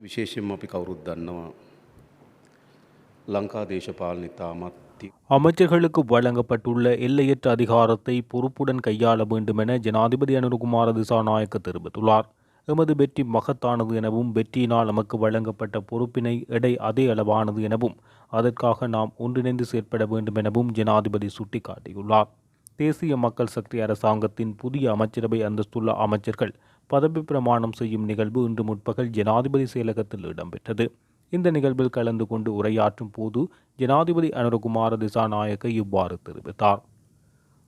විශේෂෙන්ම අපි කවුරුත් දන්නවා ලංකා දේශපාලන ඉතාමත් ති- அமைச்சர்களுக்கு வழங்கப்பட்டுள்ள எல்லையற்ற அதிகாரத்தை பொறுப்புடன் கையாள வேண்டும் என ஜனாதிபதி அனுருகுமார திசாநாயக்க தெரிவித்துள்ளார் எமது வெற்றி மகத்தானது எனவும் வெற்றியினால் நமக்கு வழங்கப்பட்ட பொறுப்பினை எடை அதே அளவானது எனவும் அதற்காக நாம் ஒன்றிணைந்து செயற்பட வேண்டும் எனவும் ஜனாதிபதி சுட்டிக்காட்டியுள்ளார் தேசிய மக்கள் சக்தி அரசாங்கத்தின் புதிய அமைச்சரவை அந்தஸ்துள்ள அமைச்சர்கள் பதவி பிரமாணம் செய்யும் நிகழ்வு இன்று முற்பகல் ஜனாதிபதி செயலகத்தில் இடம்பெற்றது. இந்த நிகழ்வில் கலந்து கொண்டு உரையாற்றும் போது ஜனாதிபதி அனுரகுமார திசாநாயக்க இவ்வாறு தெரிவித்தார்.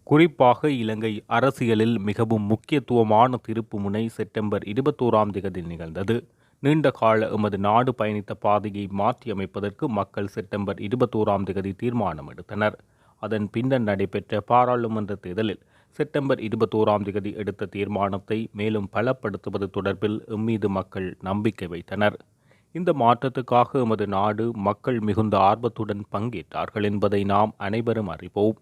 குறிப்பாக இலங்கை அரசியலில் மிகவும் முக்கியத்துவமான திருப்பு முனை செப்டம்பர் இருபத்தோராம் திகதி நிகழ்ந்தது. நீண்ட கால எமது நாடு பயணித்த பாதையை மாற்றியமைப்பதற்கு மக்கள் செப்டம்பர் இருபத்தோராம் தேதி தீர்மானம் எடுத்தனர் அதன் பின்னர் நடைபெற்ற பாராளுமன்ற தேர்தலில் செப்டம்பர் இருபத்தோராம் தேதி எடுத்த தீர்மானத்தை மேலும் பலப்படுத்துவது தொடர்பில் எம்மீது மக்கள் நம்பிக்கை வைத்தனர். இந்த மாற்றத்துக்காக எமது நாடு மக்கள் மிகுந்த ஆர்வத்துடன் பங்கேற்றார்கள் என்பதை நாம் அனைவரும் அறிவோம்.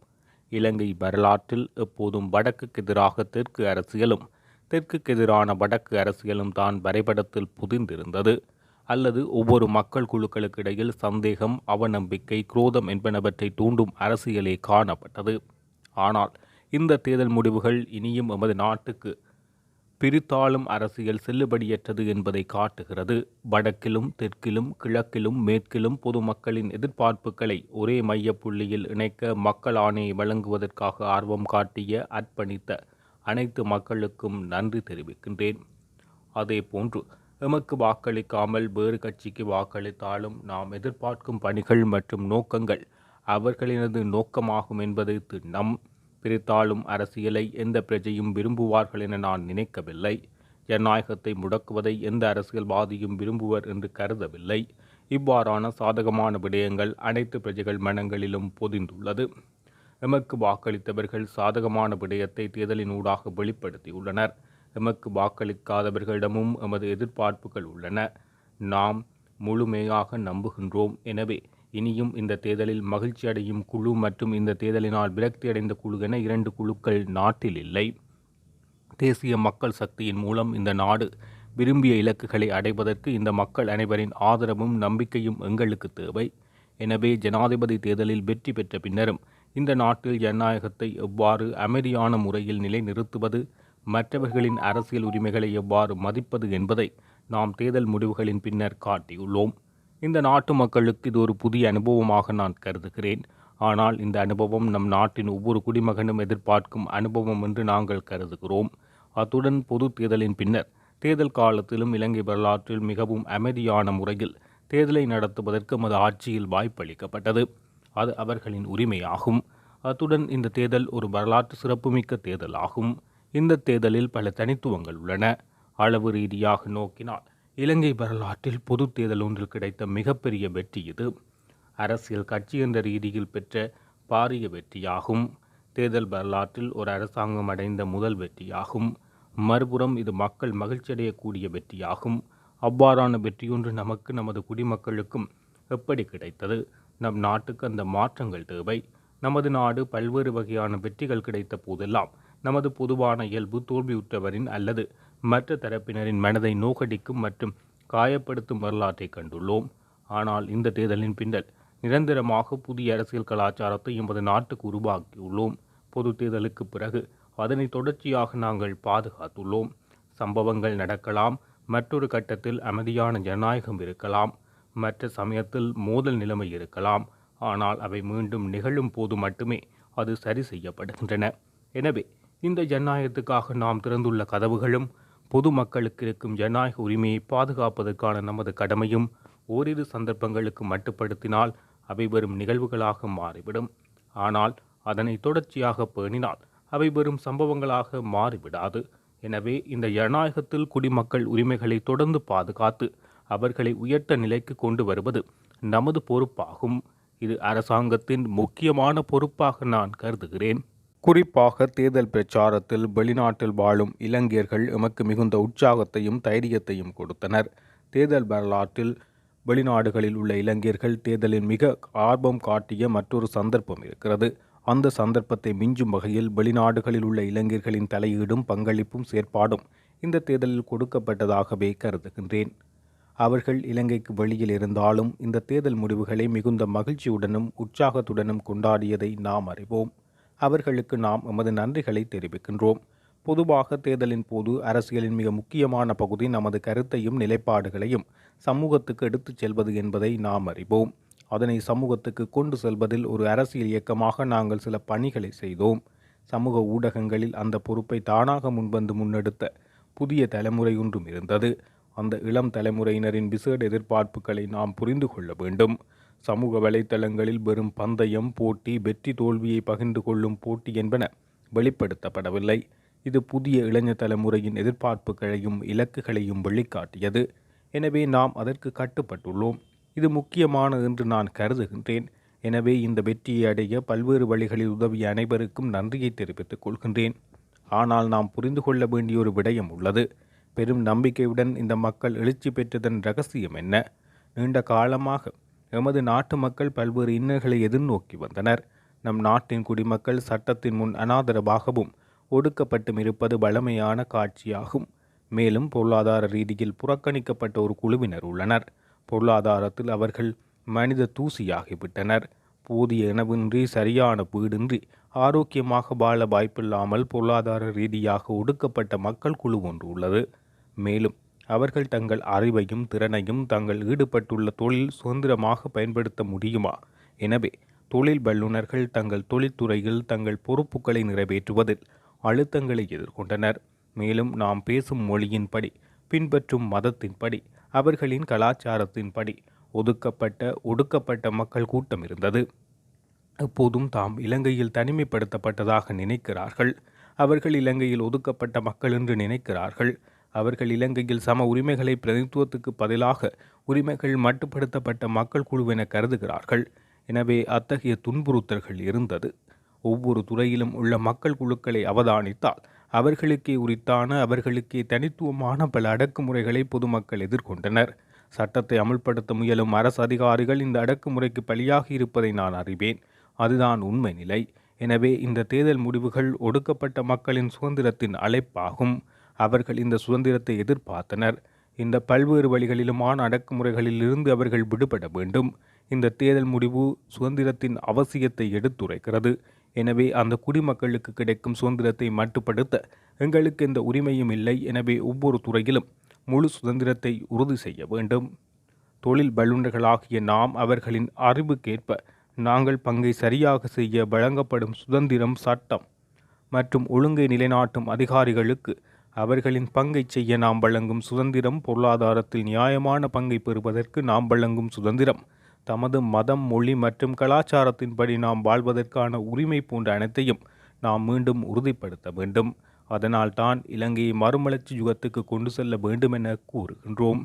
இலங்கை வரலாற்றில் எப்போதும் வடக்குக்கு எதிராக தெற்கு அரசியலும் தெற்குக்கு எதிரான வடக்கு அரசியலும் தான் வரைபடத்தில் புதிந்திருந்தது. அல்லது ஒவ்வொரு மக்கள் குழுக்களுக்கு இடையில் சந்தேகம் அவநம்பிக்கை குரோதம் என்பனவற்றை தூண்டும் அரசியலே காணப்பட்டது. ஆனால் இந்த தேர்தல் முடிவுகள் இனியும் எமது நாட்டுக்கு பிரித்தாளும் அரசியல் செல்லுபடியற்றது என்பதை காட்டுகிறது. வடக்கிலும் தெற்கிலும் கிழக்கிலும் மேற்கிலும் பொதுமக்களின் எதிர்பார்ப்புகளை ஒரே மையப்புள்ளியில் இணைக்க மக்கள் ஆணையை வழங்குவதற்காக ஆர்வம் காட்டிய அர்ப்பணித்த அனைத்து மக்களுக்கும் நன்றி தெரிவிக்கின்றேன். அதே போன்று எமக்கு வாக்களிக்காமல் வேறு கட்சிக்கு வாக்களித்தாலும் நாம் எதிர்பார்க்கும் பணிகள் மற்றும் நோக்கங்கள் அவர்களினது நோக்கமாகும் என்பது திண்ணம் பிரித்தாளும் அரசியலை எந்த பிரஜையும் விரும்புவார்கள் என நான் நினைக்கவில்லை. ஜனநாயகத்தை முடக்குவதை எந்த அரசியல்வாதியும் விரும்புவர் என்று கருதவில்லை. இவ்வாறான சாதகமான விடயங்கள் அனைத்து பிரஜைகள் மனங்களிலும் பொதிந்துள்ளது. எமக்கு வாக்களித்தவர்கள் சாதகமான விடயத்தை தேர்தலின் ஊடாக வெளிப்படுத்தியுள்ளனர். எமக்கு வாக்களிக்காதவர்களிடமும் எமது எதிர்பார்ப்புகள் உள்ளன. நாம் முழுமையாக நம்புகின்றோம். எனவே இனியும் இந்த தேர்தலில் மகிழ்ச்சி அடையும் குழு மற்றும் இந்த தேர்தலினால் விரக்தி அடைந்த குழு என இரண்டு குழுக்கள் நாட்டில் இல்லை. தேசிய மக்கள் சக்தியின் மூலம் இந்த நாடு விரும்பிய இலக்குகளை அடைவதற்கு இந்த மக்கள் அனைவரின் ஆதரவும் நம்பிக்கையும் எங்களுக்கு தேவை. எனவே ஜனாதிபதி தேர்தலில் வெற்றி பெற்ற பின்னரும் இந்த நாட்டில் ஜனநாயகத்தை எவ்வாறு அமைதியான முறையில் நிலைநிறுத்துவது மற்றவர்களின் அரசியல் உரிமைகளை எவ்வாறு மதிப்பது என்பதை நாம் தேர்தல் முடிவுகளின் பின்னர் காட்டியுள்ளோம். இந்த நாட்டு மக்களுக்கு இது ஒரு புதிய அனுபவமாக நான் கருதுகிறேன். ஆனால் இந்த அனுபவம் நம் நாட்டின் ஒவ்வொரு குடிமகனும் எதிர்பார்க்கும் அனுபவம் என்று நாங்கள் கருதுகிறோம். அத்துடன் பொது தேர்தலின் பின்னர் தேர்தல் காலத்திலும் இலங்கை வரலாற்றில் மிகவும் அமைதியான முறையில் தேர்தலை நடத்துவதற்கு மது ஆட்சியில் வாய்ப்பளிக்கப்பட்டது. அது அவர்களின் உரிமையாகும். அத்துடன் இந்த தேர்தல் ஒரு வரலாற்று சிறப்புமிக்க தேர்தல் ஆகும் இந்த தேர்தலில் பல தனித்துவங்கள் உள்ளன. அளவு ரீதியாக நோக்கினால் இலங்கை வரலாற்றில் பொது தேர்தல் ஒன்றில் கிடைத்த மிகப்பெரிய வெற்றி இது. அரசியல் கட்சி என்ற ரீதியில் பெற்ற பாரிய வெற்றியாகும். தேர்தல் வரலாற்றில் ஒரு அரசாங்கம் அடைந்த முதல் வெற்றியாகும். மறுபுறம் இது மக்கள் மகிழ்ச்சியடையக்கூடிய வெற்றியாகும். அவ்வாறான வெற்றியொன்று நமக்கு நமது குடிமக்களுக்கும் எப்படி கிடைத்தது? நம் நாட்டுக்கு அந்த மாற்றங்கள் தேவை. நமது நாடு பல்வேறு வகையான வெற்றிகள் கிடைத்த போதெல்லாம் நமது பொதுவான இயல்பு தோல்வியுற்றவரின் அல்லது மற்ற தரப்பினரின் மனதை நோக்கடிக்கும் மற்றும் காயப்படுத்தும் வரலாற்றை கண்டுள்ளோம். ஆனால் இந்த தேர்தலின் பின்னர் நிரந்தரமாக புதிய அரசியல் கலாச்சாரத்தை எமது நாட்டுக்கு உருவாக்கியுள்ளோம். பொது தேர்தலுக்கு பிறகு அதனை தொடர்ச்சியாக நாங்கள் பாதுகாத்துள்ளோம். சம்பவங்கள் நடக்கலாம். மற்றொரு கட்டத்தில் அமைதியான ஜனநாயகம் இருக்கலாம். மற்ற சமயத்தில் மோதல் நிலைமை இருக்கலாம். ஆனால் அவை மீண்டும் நிகழும் போது மட்டுமே அது சரி செய்யப்படுகின்றன. எனவே இந்த ஜனநாயகத்துக்காக நாம் திறந்துள்ள கதவுகளும் பொதுமக்களுக்கு இருக்கும் ஜனநாயக உரிமையை பாதுகாப்பதற்கான நமது கடமையும் ஓரிரு சந்தர்ப்பங்களுக்கு மட்டுப்படுத்தினால் அவை வரும் நிகழ்வுகளாக மாறிவிடும். ஆனால் அதனை தொடர்ச்சியாக பேணினால் அவை வரும் சம்பவங்களாக மாறிவிடாது. எனவே இந்த ஜனநாயகத்தில் குடிமக்கள் உரிமைகளை தொடர்ந்து பாதுகாத்து அவர்களை உயர்த்த நிலைக்கு கொண்டு வருவது நமது பொறுப்பாகும். இது அரசாங்கத்தின் முக்கியமான பொறுப்பாக நான் கருதுகிறேன். குறிப்பாக தேர்தல் பிரச்சாரத்தில் வெளிநாட்டில் வாழும் இளைஞர்கள் எமக்கு மிகுந்த உற்சாகத்தையும் தைரியத்தையும் கொடுத்தனர். தேர்தல் வரலாற்றில் வெளிநாடுகளில் உள்ள இளைஞர்கள் தேர்தலில் மிக ஆர்வம் காட்டிய மற்றொரு சந்தர்ப்பம் இருக்கிறது. அந்த சந்தர்ப்பத்தை மிஞ்சும் வகையில் வெளிநாடுகளில் உள்ள இளைஞர்களின் தலையீடும் பங்களிப்பும் செயற்பாடும் இந்த தேர்தலில் கொடுக்கப்பட்டதாகவே கருதுகின்றேன். அவர்கள் இலங்கைக்கு வெளியில் இருந்தாலும் இந்த தேர்தல் முடிவுகளை மிகுந்த மகிழ்ச்சியுடனும் உற்சாகத்துடனும் கொண்டாடியதை நாம் அறிவோம். அவர்களுக்கு நாம் எமது நன்றிகளை தெரிவிக்கின்றோம். பொதுவாக தேர்தலின் போது அரசியலின் மிக முக்கியமான பகுதி நமது கருத்தையும் நிலைப்பாடுகளையும் சமூகத்துக்கு எடுத்துச் செல்வது என்பதை நாம் அறிவோம். அதனை சமூகத்துக்கு கொண்டு செல்வதில் ஒரு அரசியல் இயக்கமாக நாங்கள் சில பணிகளை செய்தோம். சமூக ஊடகங்களில் அந்த பொறுப்பை தானாக முன்வந்து முன்னெடுத்த புதிய தலைமுறை ஒன்றும் இருந்தது. அந்த இளம் தலைமுறையினரின் விசேட எதிர்பார்ப்புகளை நாம் புரிந்து கொள்ள வேண்டும். சமூக வலைத்தளங்களில் வெறும் பந்தயம் போட்டி வெற்றி தோல்வியை பகிர்ந்து கொள்ளும் போட்டி என்பன வெளிப்படுத்தப்படவில்லை. இது புதிய இளைஞர் தலைமுறையின் எதிர்பார்ப்புகளையும் இலக்குகளையும் வெளிக்காட்டியது. எனவே நாம் அதற்கு கட்டுப்பட்டுள்ளோம். இது முக்கியமானது என்று நான் கருதுகின்றேன். எனவே இந்த வெற்றியை அடைய பல்வேறு வழிகளில் உதவிய அனைவருக்கும் நன்றியை தெரிவித்துக் கொள்கின்றேன். ஆனால் நாம் புரிந்து கொள்ள வேண்டிய ஒரு விடயம் உள்ளது. பெரும் நம்பிக்கையுடன் இந்த மக்கள் எழுச்சி பெற்றதன் ரகசியம் என்ன? நீண்ட காலமாக எமது நாட்டு மக்கள் பல்வேறு இன்னல்களை எதிர்நோக்கி வந்தனர். நம் நாட்டின் குடிமக்கள் சட்டத்தின் முன் அனாதரவாகவும் ஒடுக்கப்பட்டும் இருப்பது வழமையான காட்சியாகும். மேலும் பொருளாதார ரீதியில் புறக்கணிக்கப்பட்ட ஒரு குழுவினர் உள்ளனர். பொருளாதாரத்தில் அவர்கள் மனித தூசியாகிவிட்டனர். போதிய இனவின்றி சரியான வீடின்றி ஆரோக்கியமாக வாழ வாய்ப்பில்லாமல் பொருளாதார ரீதியாக ஒடுக்கப்பட்ட மக்கள் குழு ஒன்று உள்ளது. மேலும் அவர்கள் தங்கள் அறிவையும் திறனையும் தங்கள் ஈடுபட்டுள்ள தொழில் சுதந்திரமாக பயன்படுத்த முடியுமா? எனவே தொழில் வல்லுநர்கள் தங்கள் தொழில்துறையில் தங்கள் பொறுப்புகளை நிறைவேற்றுவதில் அழுத்தங்களை எதிர்கொண்டனர். மேலும் நாம் பேசும் மொழியின்படி பின்பற்றும் மதத்தின்படி அவர்களின் கலாச்சாரத்தின்படி ஒதுக்கப்பட்ட ஒடுக்கப்பட்ட மக்கள் கூட்டம் இருந்தது. எப்போதும் தாம் இலங்கையில் தனிமைப்படுத்தப்பட்டதாக நினைக்கிறார்கள். அவர்கள் இலங்கையில் ஒதுக்கப்பட்ட மக்கள் என்று நினைக்கிறார்கள். அவர்கள் இலங்கையில் சம உரிமைகளை பிரதித்துவத்துக்கு பதிலாக உரிமைகள் மட்டுப்படுத்தப்பட்ட மக்கள் குழுவென கருதுகிறார்கள். எனவே அத்தகைய துன்புறுத்தல்கள் இருந்தது. ஒவ்வொரு துறையிலும் உள்ள மக்கள் குழுக்களை அவதானித்தால் அவர்களுக்கே உரித்தான அவர்களுக்கே தனித்துவமான பல அடக்குமுறைகளை பொதுமக்கள் எதிர்கொண்டனர். சட்டத்தை அமுல்படுத்த முயலும் அரசு அதிகாரிகள் இந்த அடக்குமுறைக்கு பலியாகி இருப்பதை நான் அறிவேன். அதுதான் உண்மை நிலை. எனவே இந்த தேர்தல் முடிவுகள் ஒடுக்கப்பட்ட மக்களின் சுதந்திரத்தின் அழைப்பாகும். அவர்கள் இந்த சுதந்திரத்தை எதிர்பார்த்தனர். இந்த பல்வேறு வழிகளிலுமான அடக்குமுறைகளிலிருந்து அவர்கள் விடுபட வேண்டும். இந்த தேர்தல் முடிவு சுதந்திரத்தின் அவசியத்தை எடுத்துரைக்கிறது. எனவே அந்த குடிமக்களுக்கு கிடைக்கும் சுதந்திரத்தை மட்டுப்படுத்த எங்களுக்கு எந்த உரிமையும் இல்லை. எனவே ஒவ்வொரு துறையிலும் முழு சுதந்திரத்தை உறுதி செய்ய வேண்டும். தொழில் வல்லுநர்களாகிய நாம் அவர்களின் அறிவுக்கேற்ப நாங்கள் பங்கை சரியாக செய்ய வழங்கப்படும் சுதந்திரம் சட்டம் மற்றும் ஒழுங்கை நிலைநாட்டும் அதிகாரிகளுக்கு அவர்களின் பங்கை செய்ய நாம் வழங்கும் சுதந்திரம் பொருளாதாரத்தில் நியாயமான பங்கை பெறுவதற்கு நாம் வழங்கும் சுதந்திரம். தமது மதம் மொழி மற்றும் கலாச்சாரத்தின்படி நாம் வாழ்வதற்கான உரிமை போன்ற அனைத்தையும் நாம் மீண்டும் உறுதிப்படுத்த வேண்டும். அதனால்தான் இலங்கையை மறுமலர்ச்சி யுகத்துக்கு கொண்டு செல்ல வேண்டும் என கூறுகின்றோம்.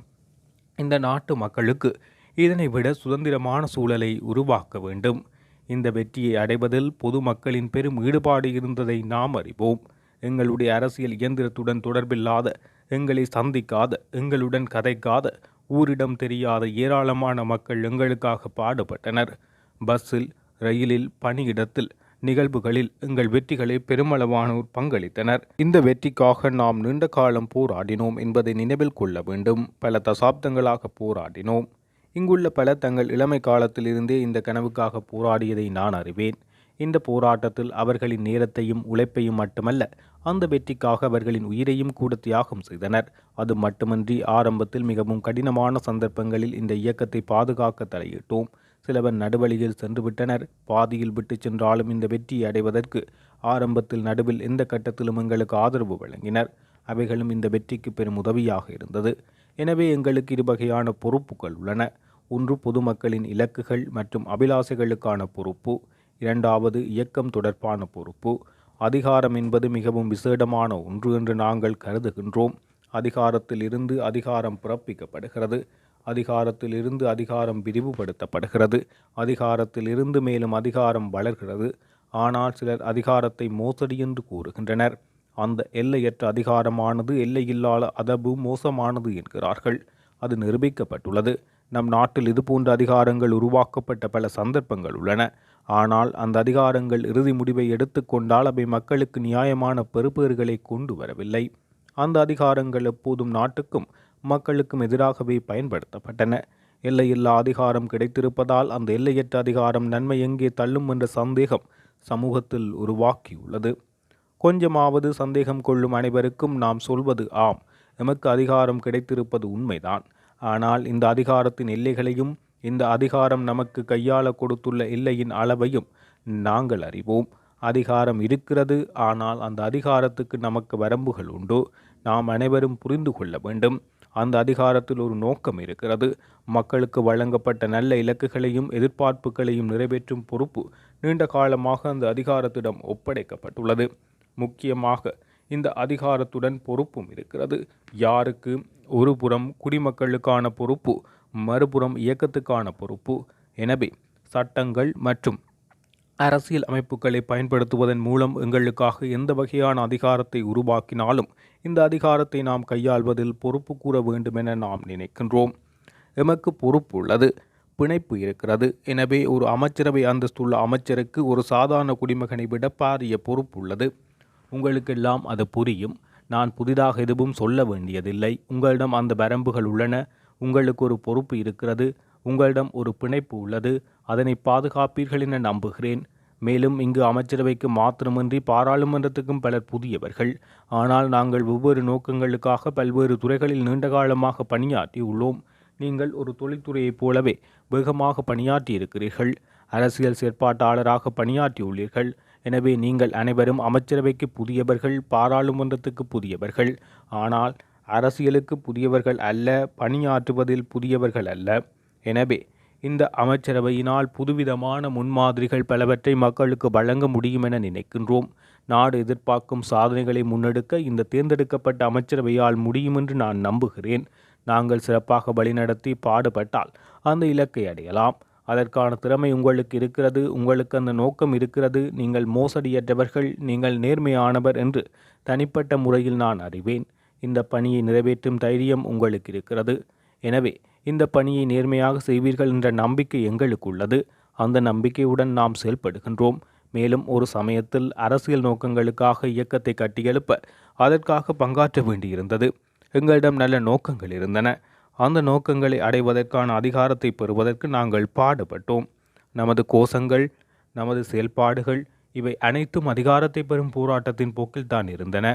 இந்த நாட்டு மக்களுக்கு இதனை விட சுதந்திரமான சூழலை உருவாக்க வேண்டும். இந்த வெற்றியை அடைவதில் பொதுமக்களின் பெரும் ஈடுபாடு இருந்ததை நாம் அறிவோம். எங்களுடைய அரசியல் இயந்திரத்துடன் தொடர்பில்லாத எங்களை சந்திக்காத எங்களுடன் கதைக்காத ஊரிடம் தெரியாத ஏராளமான மக்கள் எங்களுக்காக பாடுபட்டனர். பஸ்ஸில் ரயிலில் பணியிடத்தில் நிகழ்வுகளில் எங்கள் வெற்றிகளை பெருமளவானோர் பங்களித்தனர். இந்த வெற்றிக்காக நாம் நீண்ட காலம் போராடினோம் என்பதை நினைவில் கொள்ள வேண்டும். பல தசாப்தங்களாக போராடினோம். இங்குள்ள பல தங்கள் இளமை காலத்திலிருந்தே இந்த கனவுக்காக போராடியதை நான் அறிவேன். இந்த போராட்டத்தில் அவர்களின் நேரத்தையும் உழைப்பையும் மட்டுமல்ல அந்த வெற்றிக்காக அவர்களின் உயிரையும் கூட தியாகம் செய்தனர். அது மட்டுமன்றி ஆரம்பத்தில் மிகவும் கடினமான சந்தர்ப்பங்களில் இந்த இயக்கத்தை பாதுகாக்க தலையிட்டோம். சிலவர் நடுவழியில் சென்று விட்டனர் பாதியில் விட்டு சென்றாலும் இந்த வெற்றியை அடைவதற்கு ஆரம்பத்தில் நடுவில் எந்த கட்டத்திலும் எங்களுக்கு ஆதரவு வழங்கினர். அவைகளும் இந்த வெற்றிக்கு பெரும் உதவியாக இருந்தது. எனவே எங்களுக்கு இரு வகையான பொறுப்புகள் உள்ளன. ஒன்று பொதுமக்களின் இலக்குகள் மற்றும் அபிலாசைகளுக்கான பொறுப்பு. இரண்டாவது இயக்கம் தொடர்பான பொறுப்பு. அதிகாரம் என்பது மிகவும் விசேடமான ஒன்று என்று நாங்கள் கருதுகின்றோம். அதிகாரத்தில் இருந்து அதிகாரம் பிறப்பிக்கப்படுகிறது. அதிகாரத்தில் இருந்து அதிகாரம் விரிவுபடுத்தப்படுகிறது. அதிகாரத்தில் இருந்து மேலும் அதிகாரம் வளர்கிறது. ஆனால் சிலர் அதிகாரத்தை மோசடி என்று கூறுகின்றனர். அந்த எல்லையற்ற அதிகாரமானது எல்லையில்லாத அதபு மோசமானது என்கிறார்கள். அது நிரூபிக்கப்பட்டுள்ளது. நம் நாட்டில் இதுபோன்ற அதிகாரங்கள் உருவாக்கப்பட்ட பல சந்தர்ப்பங்கள் உள்ளன. ஆனால் அந்த அதிகாரங்கள் இறுதி முடிவை எடுத்துக்கொண்டால் அவை மக்களுக்கு நியாயமான பெறுபேறுகளை கொண்டு வரவில்லை. அந்த அதிகாரங்கள் எப்போதும் நாட்டுக்கும் மக்களுக்கும் எதிராகவே பயன்படுத்தப்பட்டன. எல்லையில்லா அதிகாரம் கிடைத்திருப்பதால் அந்த எல்லையற்ற அதிகாரம் நன்மை எங்கே தள்ளும் என்ற சந்தேகம் சமூகத்தில் உருவாக்கியுள்ளது. கொஞ்சமாவது சந்தேகம் கொள்ளும் அனைவருக்கும் நாம் சொல்வது ஆம். எமக்கு அதிகாரம் கிடைத்திருப்பது உண்மைதான். ஆனால் இந்த அதிகாரத்தின் எல்லைகளையும் இந்த அதிகாரம் நமக்கு கையாள கொடுத்துள்ள எல்லையின் அளவையும் நாங்கள் அறிவோம். அதிகாரம் இருக்கிறது ஆனால் அந்த அதிகாரத்துக்கு நமக்கு வரம்புகள் உண்டு. நாம் அனைவரும் புரிந்து கொள்ள வேண்டும். அந்த அதிகாரத்தில் ஒரு நோக்கம் இருக்கிறது. மக்களுக்கு வழங்கப்பட்ட நல்ல இலக்குகளையும் எதிர்பார்ப்புகளையும் நிறைவேற்றும் பொறுப்பு நீண்ட காலமாக அந்த அதிகாரத்திடம் ஒப்படைக்கப்பட்டுள்ளது. முக்கியமாக இந்த அதிகாரத்துடன் பொறுப்பும் இருக்கிறது. யாருக்கு? ஒருபுறம் குடிமக்களுக்கான பொறுப்பு மறுபுறம் இயக்கத்துக்கான பொறுப்பு. எனவே சட்டங்கள் மற்றும் அரசியல் அமைப்புகளை பயன்படுத்துவதன் மூலம் எங்களுக்காக எந்த வகையான அதிகாரத்தை உருவாக்கினாலும் இந்த அதிகாரத்தை நாம் கையாள்வதில் பொறுப்பு கூற வேண்டுமென நாம் நினைக்கின்றோம். எமக்கு பொறுப்பு உள்ளது பிணைப்பு இருக்கிறது. எனவே ஒரு அமைச்சரவை அந்தஸ்துள்ள அமைச்சருக்கு ஒரு சாதாரண குடிமகனை விட பாரிய பொறுப்பு உள்ளது. உங்களுக்கெல்லாம் அது புரியும். நான் புதிதாக எதுவும் சொல்ல வேண்டியதில்லை. உங்களிடம் அந்த வரம்புகள் உள்ளன. உங்களுக்கு ஒரு பொறுப்பு இருக்கிறது உங்களிடம் ஒரு பிணைப்பு உள்ளது அதனை பாதுகாப்பீர்கள் என நம்புகிறேன். மேலும் இங்கு அமைச்சரவைக்கு மாத்திரமின்றி பாராளுமன்றத்துக்கும் பலர் புதியவர்கள். ஆனால் நாங்கள் ஒவ்வொரு நோக்கங்களுக்காக பல்வேறு துறைகளில் நீண்டகாலமாக பணியாற்றி உள்ளோம். நீங்கள் ஒரு தொழில்துறையைப் போலவே வேகமாக பணியாற்றி இருக்கிறீர்கள். அரசியல் செயற்பாட்டாளராக பணியாற்றியுள்ளீர்கள் எனவே நீங்கள் அனைவரும் அமைச்சரவைக்கு புதியவர்கள் பாராளுமன்றத்துக்கு புதியவர்கள். ஆனால் அரசியலுக்கு புதியவர்கள் அல்ல பணியாற்றுவதில் புதியவர்கள் அல்ல. எனவே இந்த அமைச்சரவையினால் புதுவிதமான முன்மாதிரிகள் பலவற்றை மக்களுக்கு வழங்க முடியும் என நினைக்கின்றோம். நாடு எதிர்பார்க்கும் சாதனைகளை முன்னெடுக்க இந்த தேர்ந்தெடுக்கப்பட்ட அமைச்சரவையால் முடியும் என்று நான் நம்புகிறேன். நாங்கள் சிறப்பாக வழிநடத்தி பாடுபட்டால் அந்த இலக்கை அடையலாம். அதற்கான திறமை உங்களுக்கு இருக்கிறது உங்களுக்கு அந்த நோக்கம் இருக்கிறது. நீங்கள் மோசடியற்றவர்கள் நீங்கள் நேர்மையானவர் என்று தனிப்பட்ட முறையில் நான் அறிவேன். இந்த பணியை நிறைவேற்றும் தைரியம் உங்களுக்கு இருக்கிறது. எனவே இந்த பணியை நேர்மையாக செய்வீர்கள் என்ற நம்பிக்கை எங்களுக்கு உள்ளது அந்த நம்பிக்கையுடன் நாம் செயல்படுகின்றோம். மேலும் ஒரு சமயத்தில் அரசியல் நோக்கங்களுக்காக இயக்கத்தை கட்டியெழுப்ப அதற்காக பங்காற்ற வேண்டியிருந்தது. எங்களிடம் நல்ல நோக்கங்கள் இருந்தன. அந்த நோக்கங்களை அடைவதற்கான அதிகாரத்தை பெறுவதற்கு நாங்கள் பாடுபட்டோம். நமது கோஷங்கள் நமது செயல்பாடுகள் இவை அனைத்தும் அதிகாரத்தை பெறும் போராட்டத்தின் போக்கில் தான் இருந்தன.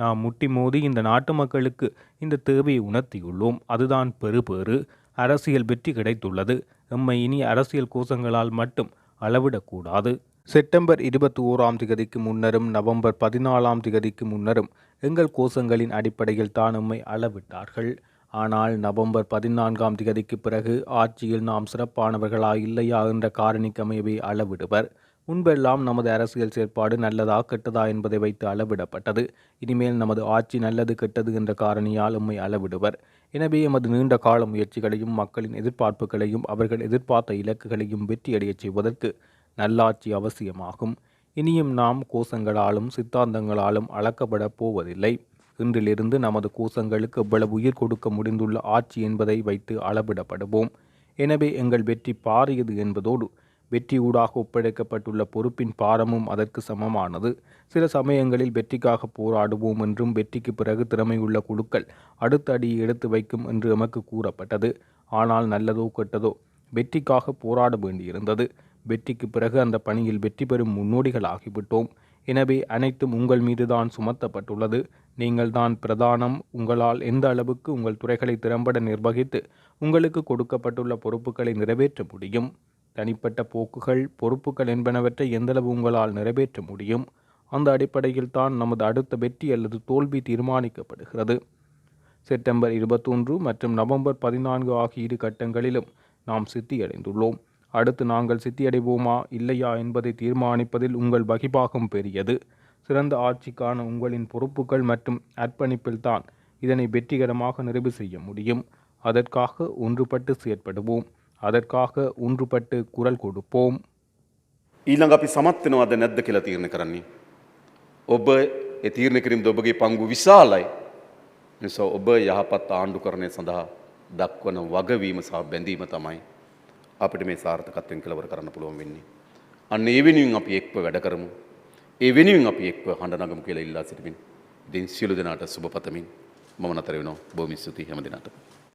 நாம் முட்டி மோதி இந்த நாட்டு மக்களுக்கு இந்த தேவையை உணர்த்தியுள்ளோம். அதுதான் பெறுபேறு. அரசியல் வெற்றி கிடைத்துள்ளது. எம்மை இனி அரசியல் கோஷங்களால் மட்டும் அளவிடக்கூடாது. செப்டம்பர் இருபத்தி ஓராம் திகதிக்கு முன்னரும் நவம்பர் பதினாலாம் திகதிக்கு முன்னரும் எங்கள் கோஷங்களின் அடிப்படையில் தான் எம்மை அளவிட்டார்கள். ஆனால் நவம்பர் பதினான்காம் திகதிக்கு பிறகு ஆட்சியில் நாம் சிறப்பானவர்களா இல்லையா என்ற காரணிக்கமையவே அளவிடுவர். முன்பெல்லாம் நமது அரசியல் செயற்பாடு நல்லதா கெட்டதா என்பதை வைத்து அளவிடப்பட்டது. இனிமேல் நமது ஆட்சி நல்லது கெட்டது என்ற காரணியால் உம்மை அளவிடுவர். எனவே எமது நீண்ட கால முயற்சிகளையும் மக்களின் எதிர்பார்ப்புகளையும் அவர்கள் எதிர்பார்த்த இலக்குகளையும் வெற்றியடையச் செய்வதற்கு நல்லாட்சி அவசியமாகும். இனியும் நாம் கோஷங்களாலும் சித்தாந்தங்களாலும் அளக்கப்படப் போவதில்லை. இன்றிலிருந்து நமது கோஷங்களுக்கு எவ்வளவு உயிர் கொடுக்க முடிந்துள்ள ஆட்சி என்பதை வைத்து அளவிடப்படுவோம். எனவே எங்கள் வெற்றி பாரியது என்பதோடு வெற்றியூடாக ஒப்படைக்கப்பட்டுள்ள பொறுப்பின் பாரமும் அதற்கு சமமானது. சில சமயங்களில் வெற்றிக்காக போராடுவோம் என்றும் வெற்றிக்கு பிறகு திறமையுள்ள குழுக்கள் அடுத்த அடியை எடுத்து வைக்கும் என்று எமக்கு கூறப்பட்டது. ஆனால் நல்லதோ கெட்டதோ வெற்றிக்காக போராட வேண்டியிருந்தது. வெற்றிக்கு பிறகு அந்த பணியில் வெற்றி பெறும் முன்னோடிகள் ஆகிவிட்டோம். எனவே அனைத்தும் உங்கள் மீதுதான் சுமத்தப்பட்டுள்ளது. நீங்கள் தான் பிரதானம். உங்களால் எந்த அளவுக்கு உங்கள் துறைகளை திறம்பட நிர்வகித்து உங்களுக்கு கொடுக்கப்பட்டுள்ள பொறுப்புகளை நிறைவேற்ற முடியும். தனிப்பட்ட போக்குகள் பொறுப்புகள் என்பனவற்றை எந்தளவு உங்களால் நிறைவேற்ற முடியும்? அந்த அடிப்படையில் தான் நமது அடுத்த வெற்றி அல்லது தோல்வி தீர்மானிக்கப்படுகிறது. செப்டம்பர் இருபத்தொன்று மற்றும் நவம்பர் பதினான்கு ஆகிய இரு கட்டங்களிலும் நாம் சித்தியடைந்துள்ளோம். அடுத்து நாங்கள் சித்தியடைவோமா இல்லையா என்பதை தீர்மானிப்பதில் உங்கள் வகிபாகம் பெரியது. சிறந்த ஆட்சிக்கான உங்களின் பொறுப்புகள் மற்றும் அர்ப்பணிப்பில் தான் இதனை வெற்றிகரமாக நிறைவு செய்ய முடியும். அதற்காக ஒன்றுபட்டு செயற்படுவோம். அதற்காக ஒன்றுபட்டு குரல் கொடுப்போம் ඊළඟ අපි සමත් වෙනවද නැද්ද කියලා තීරණය කරන්නේ. ඔබ ඒ තීරණය කිරීම ඔබගේ පංගු විශාලයි. නිසා ඔබ යහපත් ආණ්ඩු කරණය සඳහා දක්වන වගවීම සහ බැඳීම තමයි අපිට මේ සාර්ථකත්වයෙන් කෙලවර කරන්න පුළුවන් වෙන්නේ. අන්න ඒ වෙනුවෙන් අපි එක්ව වැඩ කරමු. ඒ වෙනුවෙන් අපි එක්ව හඬ නගමු කියලා ඉල්ලා සිටිමින්. ඉතින් සියලු දෙනාට සුබ පතමින් මම නතර වෙනවා බොහොම ස්තුතියි හැම දිනටම